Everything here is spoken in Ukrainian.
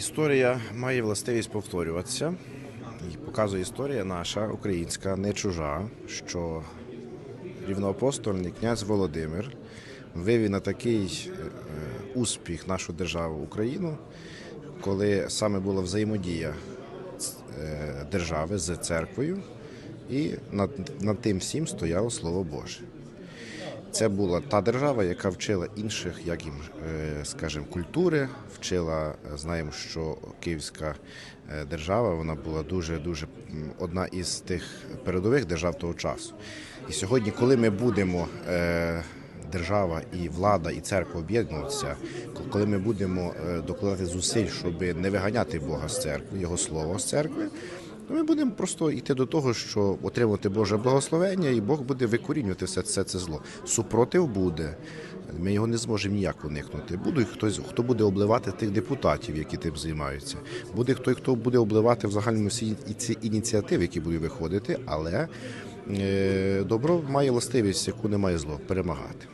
Історія має властивість повторюватися. І показує історія наша, українська, не чужа, що рівноапостольний князь Володимир вивів на такий е, успіх нашу державу Україну, коли саме була взаємодія е, держави з церквою, і над, над тим всім стояло Слово Боже. Це була та держава, яка вчила інших, як їм, е, скажімо, культури, вчила, е, знаємо, що Київська е, держава вона була дуже дуже одна із тих передових держав того часу. І сьогодні, коли ми будемо. Держава і влада, і церква об'єднуватися, коли ми будемо докладати зусиль, щоб не виганяти Бога з церкви, Його слово з церкви, ми будемо просто йти до того, що отримувати Боже благословення, і Бог буде викорінювати все це, це зло. Супротив буде. Ми його не зможемо ніяк уникнути. Буде хтось, хто буде обливати тих депутатів, які тим займаються. Буде хто, хто буде обливати в загальному всі ці ініціативи, які будуть виходити, але е, добро має властивість, яку не має зло, перемагати.